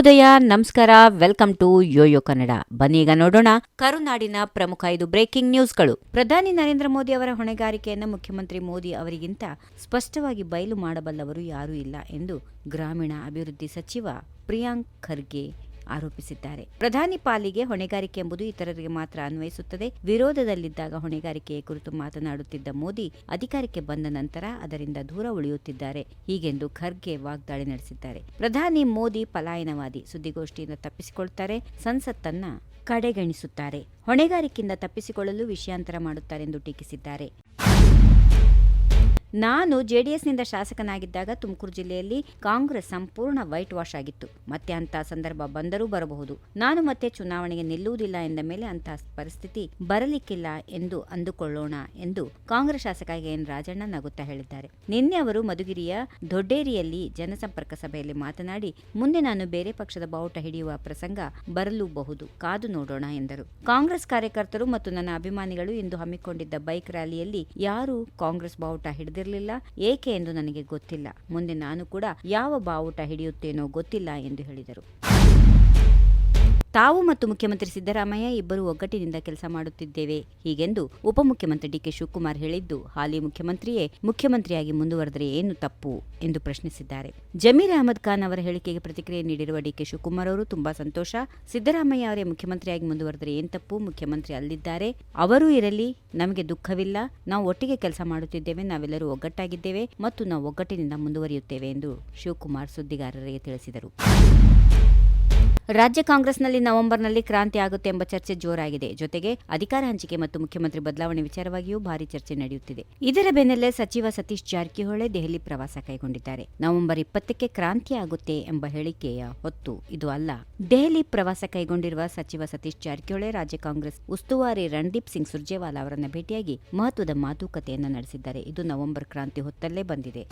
ಉದಯ ನಮಸ್ಕಾರ. Welcome to yoyo Kannada. ಬನ್ನೀಗ ನೋಡೋಣ ಕರುನಾಡಿನ ಪ್ರಮುಖ ಐದು ಬ್ರೇಕಿಂಗ್ ನ್ಯೂಸ್ಗಳು. ಪ್ರಧಾನಿ ನರೇಂದ್ರ ಮೋದಿ ಅವರ ಹೊಣೆಗಾರಿಕೆಯನ್ನು ಮುಖ್ಯಮಂತ್ರಿ ಮೋದಿ ಅವರಿಗಿಂತ ಸ್ಪಷ್ಟವಾಗಿ ಬಯಲು ಮಾಡಬಲ್ಲವರು ಯಾರೂ ಇಲ್ಲ ಎಂದು ಗ್ರಾಮೀಣ ಅಭಿವೃದ್ಧಿ ಸಚಿವ ಪ್ರಿಯಾಂಕ್ ಖರ್ಗೆ ಆರೋಪಿಸಿದ್ದಾರೆ. ಪ್ರಧಾನಿ ಪಾಲಿಗೆ ಹೊಣೆಗಾರಿಕೆ ಎಂಬುದು ಇತರರಿಗೆ ಮಾತ್ರ ಅನ್ವಯಿಸುತ್ತದೆ. ವಿರೋಧದಲ್ಲಿದ್ದಾಗ ಹೊಣೆಗಾರಿಕೆಯ ಕುರಿತು ಮಾತನಾಡುತ್ತಿದ್ದ ಮೋದಿ ಅಧಿಕಾರಕ್ಕೆ ಬಂದ ನಂತರ ಅದರಿಂದ ದೂರ ಉಳಿಯುತ್ತಿದ್ದಾರೆ. ಹೀಗೆಂದು ಖರ್ಗೆ ವಾಗ್ದಾಳಿ ನಡೆಸಿದ್ದಾರೆ. ಪ್ರಧಾನಿ ಮೋದಿ ಪಲಾಯನವಾದಿ ಸುದ್ದಿಗೋಷ್ಠಿಯಿಂದ ತಪ್ಪಿಸಿಕೊಳ್ತಾರೆ. ಸಂಸತ್ತನ್ನ ಕಡೆಗಣಿಸುತ್ತಾರೆ. ಹೊಣೆಗಾರಿಕೆಯಿಂದ ತಪ್ಪಿಸಿಕೊಳ್ಳಲು ವಿಷಯಾಂತರ ಮಾಡುತ್ತಾರೆಂದು ಟೀಕಿಸಿದ್ದಾರೆ. ನಾನು ಜೆಡಿಎಸ್ನಿಂದ ಶಾಸಕನಾಗಿದ್ದಾಗ ತುಮಕೂರು ಜಿಲ್ಲೆಯಲ್ಲಿ ಕಾಂಗ್ರೆಸ್ ಸಂಪೂರ್ಣ ವೈಟ್ ವಾಶ್ ಆಗಿತ್ತು. ಮತ್ತೆ ಅಂತಹ ಸಂದರ್ಭ ಬಂದರೂ ಬರಬಹುದು. ನಾನು ಮತ್ತೆ ಚುನಾವಣೆಗೆ ನಿಲ್ಲುವುದಿಲ್ಲ ಎಂದ ಮೇಲೆ ಅಂತಹ ಪರಿಸ್ಥಿತಿ ಬರಲಿಕ್ಕಿಲ್ಲ ಎಂದು ಅಂದುಕೊಳ್ಳೋಣ ಎಂದು ಕಾಂಗ್ರೆಸ್ ಶಾಸಕ ಎನ್. ರಾಜಣ್ಣ ನಗುತ್ತಾ ಹೇಳಿದ್ದಾರೆ. ನಿನ್ನೆ ಅವರು ಮಧುಗಿರಿಯ ದೊಡ್ಡೇರಿಯಲ್ಲಿ ಜನಸಂಪರ್ಕ ಸಭೆಯಲ್ಲಿ ಮಾತನಾಡಿ, ಮುಂದೆ ನಾನು ಬೇರೆ ಪಕ್ಷದ ಬಾವುಟ ಹಿಡಿಯುವ ಪ್ರಸಂಗ ಬರಲೂಬಹುದು. ಕಾದು ನೋಡೋಣ ಎಂದರು. ಕಾಂಗ್ರೆಸ್ ಕಾರ್ಯಕರ್ತರು ಮತ್ತು ನನ್ನ ಅಭಿಮಾನಿಗಳು ಇಂದು ಹಮ್ಮಿಕೊಂಡಿದ್ದ ಬೈಕ್ ರ್ಯಾಲಿಯಲ್ಲಿ ಯಾರು ಕಾಂಗ್ರೆಸ್ ಬಾವುಟ ಹಿಡಿದಿರಲಿಲ್ಲ. ಏಕೆ ಎಂದು ನನಗೆ ಗೊತ್ತಿಲ್ಲ. ಮುಂದೆ ನಾನು ಕೂಡ ಯಾವ ಬಾವುಟ ಹಿಡಿಯುತ್ತೇನೋ ಗೊತ್ತಿಲ್ಲ ಎಂದು ಹೇಳಿದರು. ತಾವು ಮತ್ತು ಮುಖ್ಯಮಂತ್ರಿ ಸಿದ್ದರಾಮಯ್ಯ ಇಬ್ಬರು ಒಗ್ಗಟ್ಟಿನಿಂದ ಕೆಲಸ ಮಾಡುತ್ತಿದ್ದೇವೆ. ಹೀಗೆಂದು ಉಪಮುಖ್ಯಮಂತ್ರಿ ಡಿಕೆ ಶಿವಕುಮಾರ್ ಹೇಳಿದ್ದು, ಹಾಲಿ ಮುಖ್ಯಮಂತ್ರಿಯೇ ಮುಖ್ಯಮಂತ್ರಿಯಾಗಿ ಮುಂದುವರೆದರೆ ಏನು ತಪ್ಪು ಎಂದು ಪ್ರಶ್ನಿಸಿದ್ದಾರೆ. ಜಮೀರ್ ಅಹಮದ್ ಖಾನ್ ಅವರ ಹೇಳಿಕೆಗೆ ಪ್ರತಿಕ್ರಿಯೆ ನೀಡಿರುವ ಡಿಕೆ ಶಿವಕುಮಾರ್ ಅವರು ತುಂಬಾ ಸಂತೋಷ. ಸಿದ್ದರಾಮಯ್ಯ ಅವರೇ ಮುಖ್ಯಮಂತ್ರಿಯಾಗಿ ಮುಂದುವರೆದರೆ ಏನು ತಪ್ಪು? ಮುಖ್ಯಮಂತ್ರಿ ಅಲ್ಲಿದ್ದಾರೆ. ಅವರೂ ಇರಲಿ, ನಮಗೆ ದುಃಖವಿಲ್ಲ. ನಾವು ಒಟ್ಟಿಗೆ ಕೆಲಸ ಮಾಡುತ್ತಿದ್ದೇವೆ. ನಾವೆಲ್ಲರೂ ಒಗ್ಗಟ್ಟಾಗಿದ್ದೇವೆ ಮತ್ತು ನಾವು ಒಗ್ಗಟ್ಟಿನಿಂದ ಮುಂದುವರಿಯುತ್ತೇವೆ ಎಂದು ಶಿವಕುಮಾರ್ ಸುದ್ದಿಗಾರರಿಗೆ ತಿಳಿಸಿದರು. ರಾಜ್ಯ ಕಾಂಗ್ರೆಸ್ನಲ್ಲಿ ನವೆಂಬರ್ನಲ್ಲಿ ಕ್ರಾಂತಿ ಆಗುತ್ತೆ ಎಂಬ ಚರ್ಚೆ ಜೋರಾಗಿದೆ. ಜೊತೆಗೆ ಅಧಿಕಾರ ಹಂಚಿಕೆ ಮತ್ತು ಮುಖ್ಯಮಂತ್ರಿ ಬದಲಾವಣೆ ವಿಚಾರವಾಗಿಯೂ ಭಾರಿ ಚರ್ಚೆ ನಡೆಯುತ್ತಿದೆ. ಇದರ ಬೆನ್ನಲ್ಲೇ ಸಚಿವ ಸತೀಶ್ ಜಾರಕಿಹೊಳಿ ದೆಹಲಿ ಪ್ರವಾಸ ಕೈಗೊಂಡಿದ್ದಾರೆ. ನವೆಂಬರ್ ಇಪ್ಪತ್ತಕ್ಕೆ ಕ್ರಾಂತಿ ಆಗುತ್ತೆ ಎಂಬ ಹೇಳಿಕೆಯ ಹೊತ್ತು ಇದು ಅಲ್ಲ. ದೆಹಲಿ ಪ್ರವಾಸ ಕೈಗೊಂಡಿರುವ ಸಚಿವ ಸತೀಶ್ ಜಾರಕಿಹೊಳಿ ರಾಜ್ಯ ಕಾಂಗ್ರೆಸ್ ಉಸ್ತುವಾರಿ ರಣದೀಪ್ ಸಿಂಗ್ ಸುರ್ಜೇವಾಲಾ ಅವರನ್ನು ಭೇಟಿಯಾಗಿ ಮಹತ್ವದ ಮಾತುಕತೆಯನ್ನು ನಡೆಸಿದ್ದಾರೆ. ಇದು ನವೆಂಬರ್ ಕ್ರಾಂತಿ ಹೊತ್ತಲ್ಲೇ ಬಂದಿದೆ.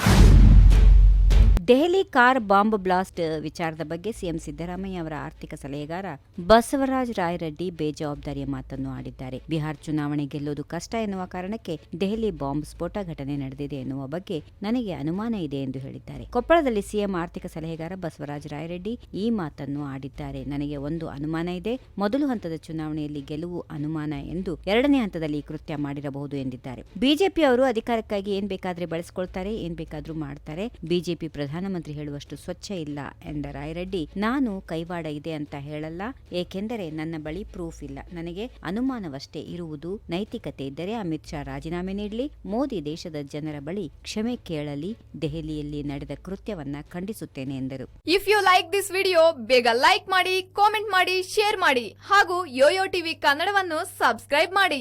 ದೆಹಲಿ ಕಾರ್ ಬಾಂಬ್ ಬ್ಲಾಸ್ಟ್ ವಿಚಾರದ ಬಗ್ಗೆ ಸಿಎಂ ಸಿದ್ದರಾಮಯ್ಯ ಅವರ ಆರ್ಥಿಕ ಸಲಹೆಗಾರ ಬಸವರಾಜ ರಾಯರೆಡ್ಡಿ ಬೇಜವಾಬ್ದಾರಿಯ ಮಾತನ್ನು ಆಡಿದ್ದಾರೆ. ಬಿಹಾರ್ ಚುನಾವಣೆ ಗೆಲ್ಲುವುದು ಕಷ್ಟ ಎನ್ನುವ ಕಾರಣಕ್ಕೆ ದೆಹಲಿ ಬಾಂಬ್ ಸ್ಫೋಟ ಘಟನೆ ನಡೆದಿದೆ ಎನ್ನುವ ಬಗ್ಗೆ ನನಗೆ ಅನುಮಾನ ಇದೆ ಎಂದು ಹೇಳಿದ್ದಾರೆ. ಕೊಪ್ಪಳದಲ್ಲಿ ಸಿಎಂ ಆರ್ಥಿಕ ಸಲಹೆಗಾರ ಬಸವರಾಜ ರಾಯರೆಡ್ಡಿ ಈ ಮಾತನ್ನು ಆಡಿದ್ದಾರೆ. ನನಗೆ ಒಂದು ಅನುಮಾನ ಇದೆ. ಮೊದಲು ಹಂತದ ಚುನಾವಣೆಯಲ್ಲಿ ಗೆಲುವು ಅನುಮಾನ ಎಂದು ಎರಡನೇ ಹಂತದಲ್ಲಿ ಕೃತ್ಯ ಮಾಡಿರಬಹುದು ಎಂದಿದ್ದಾರೆ. ಬಿಜೆಪಿ ಅವರು ಅಧಿಕಾರಕ್ಕಾಗಿ ಏನ್ ಬೇಕಾದ್ರೆ ಬಳಸಿಕೊಳ್ತಾರೆ, ಏನ್ ಬೇಕಾದ್ರೂ ಮಾಡ್ತಾರೆ. ಬಿಜೆಪಿ ಪ್ರಧಾನಮಂತ್ರಿ ಹೇಳುವಷ್ಟು ಸ್ವಚ್ಛ ಇಲ್ಲ ಎಂದ ರಾಯರೆಡ್ಡಿ, ನಾನು ಕೈವಾಡ ಇದೆ ಅಂತ ಹೇಳಲ್ಲ, ಏಕೆಂದರೆ ನನ್ನ ಬಳಿ ಪ್ರೂಫ್ ಇಲ್ಲ. ನನಗೆ ಅನುಮಾನವಷ್ಟೇ ಇರುವುದು ನೈತಿಕತೆ ಇದ್ದರೆ ಅಮಿತ್ ಶಾ ರಾಜೀನಾಮೆ ನೀಡಲಿ, ಮೋದಿ ದೇಶದ ಜನರ ಬಳಿ ಕ್ಷಮೆ ಕೇಳಲಿ, ದೆಹಲಿಯಲ್ಲಿ ನಡೆದ ಕೃತ್ಯವನ್ನ ಖಂಡಿಸುತ್ತೇನೆ ಎಂದರು. If you like this video ಬೇಗ ಲೈಕ್ ಮಾಡಿ ಕಾಮೆಂಟ್ ಮಾಡಿ ಶೇರ್ ಮಾಡಿ, ಹಾಗೂ ಯೋಯೋ ಟಿವಿ ಕನ್ನಡವನ್ನು ಸಬ್ಸ್ಕ್ರೈಬ್ ಮಾಡಿ.